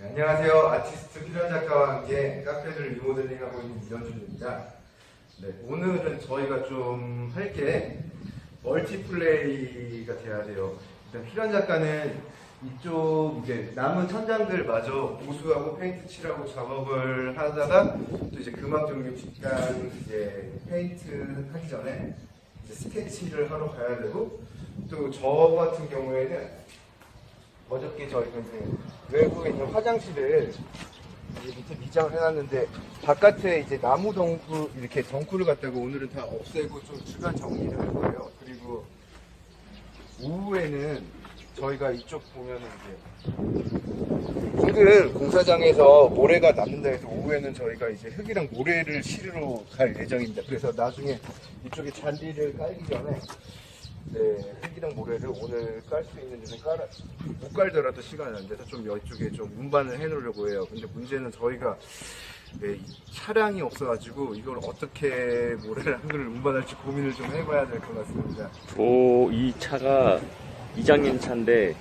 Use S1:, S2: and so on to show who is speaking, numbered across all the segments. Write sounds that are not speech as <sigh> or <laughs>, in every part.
S1: 네, 안녕하세요. 아티스트 필연 작가와 함께 카페를 리모델링하고 있는 이현준입니다. 네, 오늘은 저희가 좀 할 게 멀티플레이가 돼야 돼요. 일단 필연 작가는 이쪽 이제 남은 천장들 마저 보수하고 페인트 칠하고 작업을 하다가 또 이제 금학 종류 직관 이제 페인트 하기 전에 스케치를 하러 가야 되고 또 저 같은 경우에는 어저께 저희가 이제 외부에 있는 화장실을 이제 밑에 미장을 해놨는데 바깥에 이제 나무 덩굴 이렇게 덩굴을 갖다가 오늘은 다 없애고 좀 주변 정리를 할 거예요. 그리고 오후에는 저희가 이쪽 보면은 이제 인근 공사장에서 모래가 남는다 해서 오후에는 저희가 이제 흙이랑 모래를 실으러 갈 예정입니다. 그래서 나중에 이쪽에 잔디를 깔기 전에 네, 흙이랑 모래를 오늘 깔 수 있는 데는 깔아 못 깔더라도 시간이 안 돼서 좀 이쪽에 좀 운반을 해놓으려고 해요. 근데 문제는 저희가 네, 이 차량이 없어가지고 이걸 어떻게 모래를 한 그릇 운반할지 고민을 좀 해봐야 될 것 같습니다.
S2: 오, 이 차가 이장님 차인데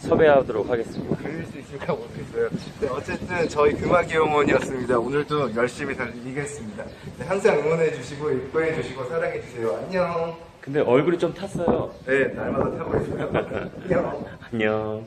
S2: 섭외하도록 하겠습니다.
S1: 그릴 수 있을까 모르겠어요. 네, 어쨌든 저희 금화기 어머니였습니다. 오늘도 열심히 달리겠습니다. 네, 항상 응원해 주시고 예뻐해 주시고 사랑해 주세요. 안녕.
S2: 근데 얼굴이 좀 탔어요.
S1: 네, 날마다 타고 있어요. <laughs> 안녕.
S2: 안녕.